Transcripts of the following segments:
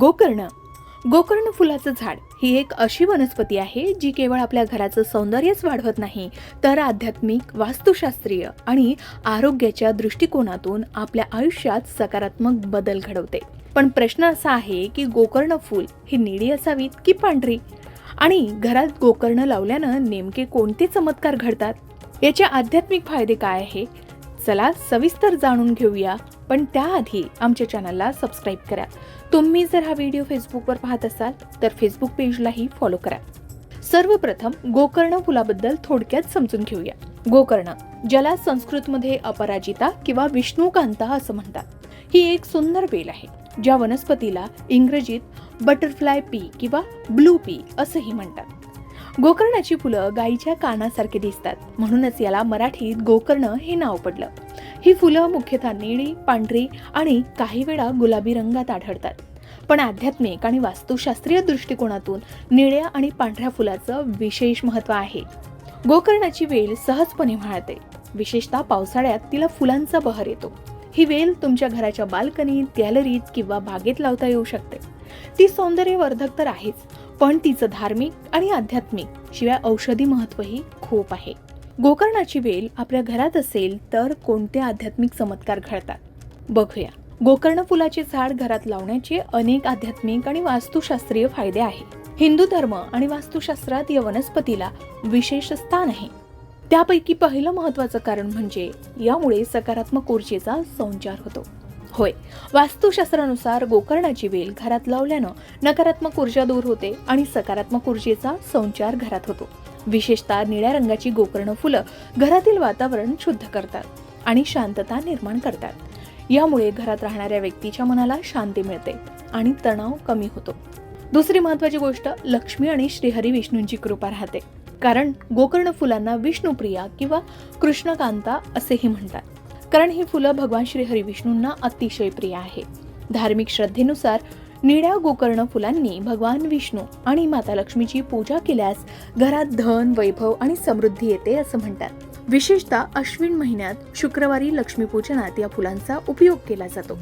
गोकर्ण. गोकर्ण फुलाचं झाड ही एक अशी वनस्पती आहे जी केवळ आपल्या घराचं सौंदर्यच वाढवत नाही तर आध्यात्मिक वास्तुशास्त्रीय आणि आरोग्याच्या दृष्टिकोनातून आपल्या आयुष्यात सकारात्मक बदल घडवते. पण प्रश्न असा आहे की गोकर्ण फूल ही निळी असावीत की पांढरी? आणि घरात गोकर्ण लावल्यानं नेमके कोणते चमत्कार घडतात? याचे आध्यात्मिक फायदे काय आहे? चला सविस्तर जाणून घेऊया पण त्याआधी आमच्या चॅनलला सबस्क्राईब करा. तुम्ही जर हा व्हिडिओ फेसबुकवर पाहत असाल तर फेसबुक पेजलाही फॉलो करा. सर्वप्रथम गोकर्ण फुलाबद्दल थोडक्यात समजून घेऊया. गोकर्ण ज्याला संस्कृतमध्ये अपराजिता किंवा विष्णुकांता असं म्हणतात. ही एक सुंदर बेल आहे ज्या वनस्पतीला इंग्रजीत बटरफ्लाय पी किंवा ब्लू पी असंही म्हणतात. गोकर्णाची फुलं गायीच्या कानासारखे दिसतात म्हणूनच याला मराठीत गोकर्ण हे नाव पडलं. ही फुलं मुख्यतः निळी पांढरी आणि काही वेळा गुलाबी रंगात आढळतात. पण आध्यात्मिक आणि वास्तुशास्त्रीय दृष्टिकोनातून निळ्या आणि पांढऱ्या फुलाचं विशेष महत्त्व आहे. गोकर्णाची वेल सहजपणे वाळते. विशेषतः पावसाळ्यात तिला फुलांचा बहर येतो. ही वेल तुमच्या घराच्या बाल्कनीत गॅलरीत किंवा बागेत लावता येऊ शकते. ती सौंदर्यवर्धक तर आहेच पण तिचं धार्मिक आणि आध्यात्मिक शिवाय औषधी महत्वही खूप आहे. गोकर्णाची वेल आपल्या घरात असेल तर कोणते आध्यात्मिक चमत्कार घडतात? बघूया. गोकर्ण फुलाचे झाड घरात लावण्याचे अनेक आध्यात्मिक आणि वास्तुशास्त्रीय फायदे आहेत हिंदू धर्म आणि वास्तुशास्त्रात या वनस्पतीला विशेष स्थान आहे. त्यापैकी पहिलं महत्वाचं कारण म्हणजे यामुळे सकारात्मक ऊर्जेचा संचार होतो. होय वास्तुशास्त्रानुसार गोकर्णाची वेल घरात लावल्यानं नकारात्मक ऊर्जा दूर होते आणि सकारात्मक ऊर्जेचा संचार घरात होतो. विशेषतः निळ्या रंगाची गोकर्ण फुलं घरातील वातावरण शुद्ध करतात आणि शांतता निर्माण करतात. यामुळे घरात राहणाऱ्या व्यक्तीच्या मनाला शांती मिळते आणि तणाव कमी होतो. दुसरी महत्वाची गोष्ट लक्ष्मी आणि श्रीहरी विष्णूंची कृपा राहते. कारण गोकर्ण फुलांना विष्णुप्रिया किंवा कृष्णकांता असेही म्हणतात. कारण ही फुलं भगवान श्रीहरी विष्णूंना अतिशय प्रिय आहे. धार्मिक श्रद्धेनुसार निळ्या गोकर्ण फुलांनी भगवान विष्णू आणि माता लक्ष्मीची पूजा केल्यास घरात धन वैभव आणि समृद्धी येते असं म्हणतात. विशेषतः अश्विन महिन्यात शुक्रवारी लक्ष्मीपूजनात या फुलांचा उपयोग केला जातो.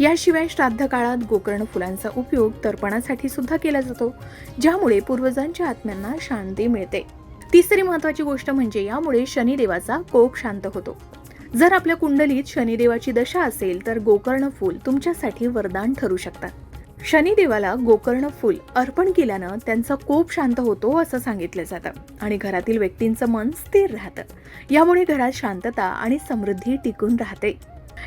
याशिवाय श्राद्ध काळात गोकर्ण फुलांचा उपयोग तर्पणासाठी सुद्धा केला जातो ज्यामुळे पूर्वजांच्या आत्म्यांना शांती मिळते. तिसरी महत्वाची गोष्ट म्हणजे यामुळे शनिदेवाचा कोप शांत होतो. जर आपल्या कुंडलीत शनिदेवाची दशा असेल तर गोकर्ण फूल तुमच्यासाठी वरदान ठरू शकतात. शनिदेवाला गोकर्ण फूल अर्पण केल्यानं त्यांचा कोप शांत होतो असं सांगितलं जातं आणि घरातील व्यक्तींचं मन स्थिर राहतं. यामुळे घरात शांतता आणि समृद्धी टिकून राहते.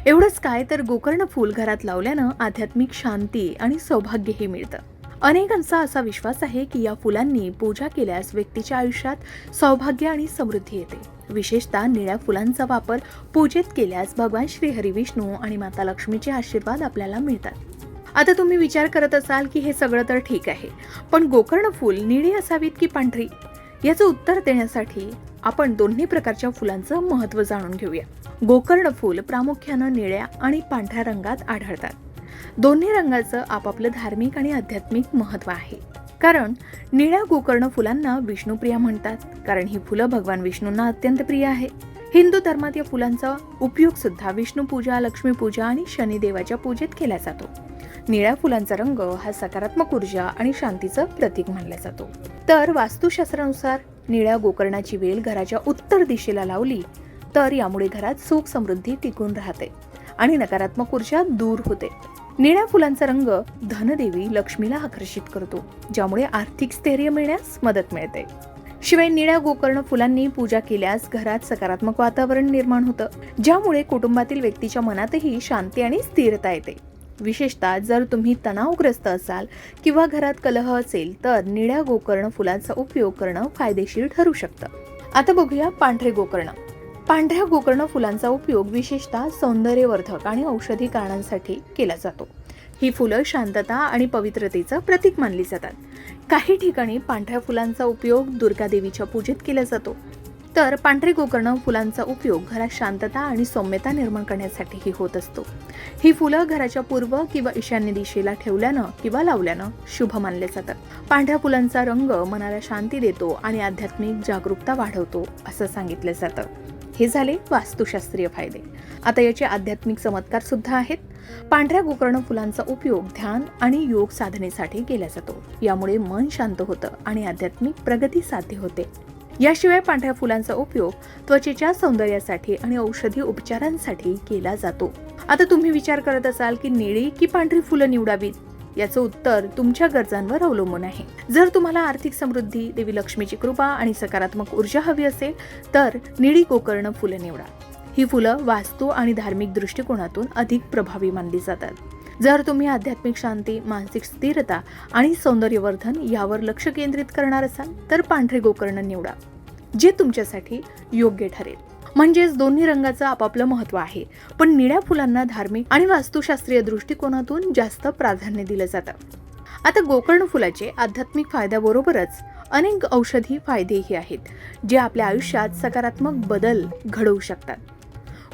एवढंच काय तर गोकर्ण फूल घरात लावल्यानं आध्यात्मिक शांती आणि सौभाग्यही मिळतं. अनेकांचा असा विश्वास आहे की या फुलांनी पूजा केल्यास व्यक्तीच्या आयुष्यात सौभाग्य आणि समृद्धी येते. विशेषतः निळ्या फुलांचा वापर पूजेत केल्यास भगवान श्री हरी विष्णू आणि माता लक्ष्मीचे आशीर्वाद आपल्याला मिळतात. आता तुम्ही विचार करत असाल की हे सगळं तर ठीक आहे पण गोकर्ण फूल निळी असावीत की पांढरी? याचं उत्तर देण्यासाठी आपण दोन्ही प्रकारच्या फुलांचं महत्त्व जाणून घेऊया. गोकर्ण फूल प्रामुख्यानं निळ्या आणि पांढऱ्या रंगात आढळतात. दोन्ही रंगाचं आपापलं धार्मिक आणि आध्यात्मिक महत्त्व आहे. कारण निळ्या गोकर्ण फुलांना विष्णुप्रिया म्हणतात कारण ही फुलं भगवान विष्णूंना अत्यंत प्रिय आहे. हिंदू धर्मात या फुलांचा उपयोग सुद्धा विष्णुपूजा लक्ष्मीपूजा आणि शनिदेवाच्या पूजेत केला जातो. निळ्या फुलांचा रंग हा सकारात्मक ऊर्जा आणि शांतीचं प्रतीक मानला जातो. तर वास्तुशास्त्रानुसार निळ्या गोकर्णाची वेल घराच्या उत्तर दिशेला लावली तर यामुळे घरात सुख समृद्धी टिकून राहते आणि नकारात्मक ऊर्जा दूर होते. निळ्या फुलांचा रंग धनदेवी लक्ष्मीला आकर्षित करतो ज्यामुळे आर्थिक स्थैर्य मिळण्यास मदत मिळते. शिवाय निळ्या गोकर्ण फुलांनी पूजा केल्यास घरात सकारात्मक वातावरण निर्माण होतं ज्यामुळे कुटुंबातील व्यक्तीच्या मनातही शांती आणि स्थिरता येते. विशेषतः जर तुम्ही तणावग्रस्त असाल किंवा घरात कलह असेल तर निळ्या गोकर्ण फुलांचा उपयोग करणं फायदेशीर ठरू शकतं. आता बघूया पांढरे गोकर्ण. पांढऱ्या गोकर्ण फुलांचा उपयोग विशेषतः सौंदर्यवर्धक आणि औषधी कारणांसाठी केला जातो. ही फुलं शांतता आणि पवित्रतेचं प्रतीक मानली जातात. काही ठिकाणी पांढऱ्या फुलांचा उपयोग दुर्गा देवीच्या पूजेत केला जातो. तर पांढरे गोकर्ण फुलांचा उपयोग घरात शांतता आणि सौम्यता निर्माण करण्यासाठीही होत असतो. ही फुलं घराच्या पूर्व किंवा ईशान्य दिशेला ठेवल्यानं किंवा लावल्यानं शुभ मानले जातात. पांढऱ्या फुलांचा रंग मनाला शांती देतो आणि आध्यात्मिक जागरूकता वाढवतो असं सांगितलं जातं. हे झाले वास्तुशास्त्रीय फायदे. आता याचे आध्यात्मिक चमत्कार सुद्धा आहेत. पांढऱ्या गोकर्ण फुलांचा उपयोग ध्यान आणि योग साधनेसाठी केला जातो. यामुळे मन शांत होतं आणि आध्यात्मिक प्रगती साध्य होते. याशिवाय पांढऱ्या फुलांचा उपयोग त्वचेच्या सौंदर्यासाठी आणि औषधी उपचारांसाठी केला जातो. आता तुम्ही विचार करत असाल की निळी की पांढरी फुलं निवडावीत? याचं उत्तर तुमच्या गरजांवर अवलंबून आहे. जर तुम्हाला आर्थिक समृद्धी देवी लक्ष्मीची कृपा आणि सकारात्मक ऊर्जा हवी असेल तर निळी गोकर्ण फुलं निवडा. ही फुलं वास्तू आणि धार्मिक दृष्टिकोनातून अधिक प्रभावी मानली जातात. जर तुम्ही आध्यात्मिक शांती मानसिक स्थिरता आणि सौंदर्यवर्धन यावर लक्ष केंद्रित करणार असाल तर पांढरे गोकर्ण निवडा जे तुमच्यासाठी योग्य ठरेल. म्हणजेच दोन्ही रंगाचं आपापलं महत्त्व आहे पण निळ्या फुलांना धार्मिक आणि वास्तुशास्त्रीय दृष्टिकोनातून जास्त प्राधान्य दिलं जातं. आता गोकर्ण फुलाचे आध्यात्मिक फायद्याबरोबरच अनेक औषधी फायदेही आहेत जे आपल्या आयुष्यात सकारात्मक बदल घडवू शकतात.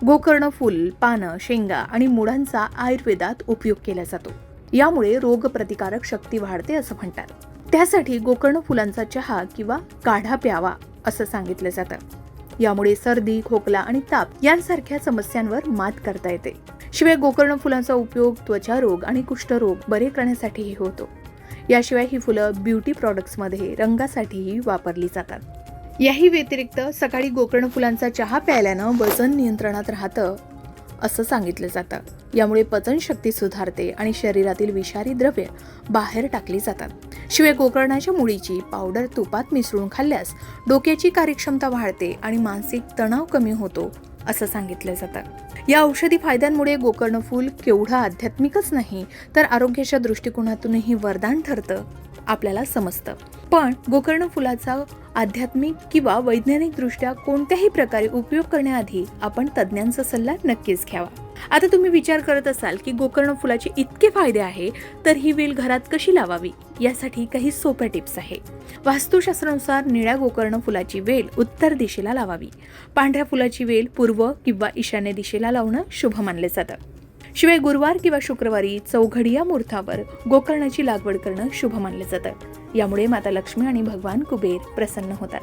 गोकर्ण फुल पानं शेंगा आणि मुळांचा आयुर्वेदात उपयोग केला जातो. यामुळे रोगप्रतिकारक शक्ती वाढते असं म्हणतात. त्यासाठी गोकर्ण फुलांचा चहा किंवा काढा प्यावा असं सांगितलं जातं. यामुळे सर्दी खोकला आणि ताप यांसारख्या समस्यांवर मात करता येते. शिवाय गोकर्ण फुलांचा उपयोग त्वचा रोग आणि कुष्ठरोग बरे करण्यासाठीही होतो. याशिवाय ही फुलं ब्युटी प्रॉडक्ट्समध्ये रंगासाठीही वापरली जातात. याही व्यतिरिक्त सकाळी गोकर्ण फुलांचा चहा प्यायल्यानं वजन नियंत्रणात राहतं असं सांगितलं जातं. यामुळे पचनशक्ती सुधारते आणि शरीरातील विषारी द्रव्य बाहेर टाकली जातात. शिवाय गोकर्णाच्या मुळीची पावडर तुपात मिसळून खाल्ल्यास डोक्याची कार्यक्षमता वाढते आणि मानसिक तणाव कमी होतो असं सांगितलं जातं. या औषधी फायद्यांमुळे गोकर्ण फूल केवढं आध्यात्मिकच नाही तर आरोग्याच्या दृष्टिकोनातूनही वरदान ठरतं आपल्याला समजतं. पण गोकर्ण फुलाचा आध्यात्मिक किंवा वैज्ञानिकदृष्ट्या कोणत्याही प्रकारे उपयोग करण्याआधी आपण तज्ज्ञांचा सल्ला नक्कीच घ्यावा. आता तुम्ही विचार करत असाल की गोकर्ण फुलाचे इतके फायदे आहे तर ही वेल घरात कशी लावावी? यासाठी काही सोप्या टिप्स आहे. वास्तुशास्त्रानुसार निळ्या गोकर्ण फुलाची वेल उत्तर दिशेला लावावी. पांढऱ्या फुलाची वेल पूर्व किंवा ईशान्य दिशेला लावणं शुभ मानले जातं. शिवाय गुरुवार किंवा शुक्रवारी चौघडिया मुहूर्तावर गोकर्णाची लागवड करणं शुभ मानलं जातं. यामुळे माता लक्ष्मी आणि भगवान कुबेर प्रसन्न होतात.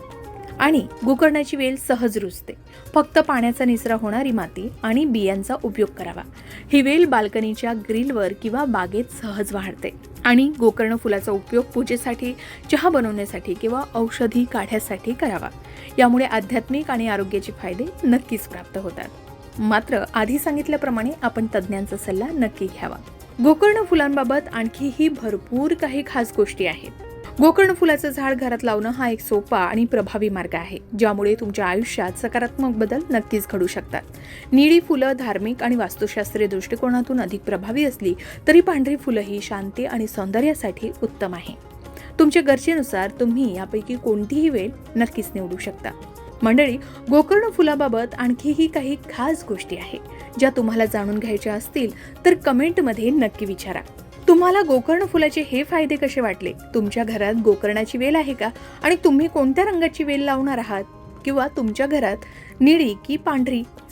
आणि गोकर्णाची वेल सहज रुजते. फक्त पाण्याचा निचरा होणारी माती आणि बियांचा उपयोग करावा. ही वेल बाल्कनीच्या ग्रिलवर किंवा बागेत सहज वाढते. आणि गोकर्ण फुलाचा उपयोग पूजेसाठी चहा बनवण्यासाठी किंवा औषधी काढ्यासाठी करावा. यामुळे आध्यात्मिक आणि आरोग्याचे फायदे नक्कीच प्राप्त होतात. मात्र आधी सांगितल्याप्रमाणे आपण तज्ज्ञांचा सल्ला नक्की घ्यावा. गोकर्ण फुलांबाबत आणखीही भरपूर काही खास गोष्टी आहेत. गोकर्ण फुलाचं झाड घरात लावणं हा एक सोपा आणि प्रभावी मार्ग आहे ज्यामुळे तुमच्या आयुष्यात सकारात्मक बदल नक्कीच घडू शकतात. निळी फुलं धार्मिक आणि वास्तुशास्त्रीय दृष्टिकोनातून अधिक प्रभावी असली तरी पांढरी फुलं ही शांती आणि सौंदर्यासाठी उत्तम आहे. तुमच्या गरजेनुसार तुम्ही यापैकी कोणतीही वेळ नक्कीच निवडू शकता. मंडळी गोकर्ण फुलाबाबत आणखीही काही खास गोष्टी आहेत ज्या तुम्हाला जाणून घ्यायच्या असतील तर कमेंटमध्ये नक्की विचारा. तुम्हाला गोकर्ण फुलाचे हे फायदे कसे वाटले? तुमच्या घरात गोकर्णाची वेल आहे का? आणि तुम्ही कोणत्या रंगाची वेल लावणार आहात? किंवा तुमच्या घरात निळी की पांढरी?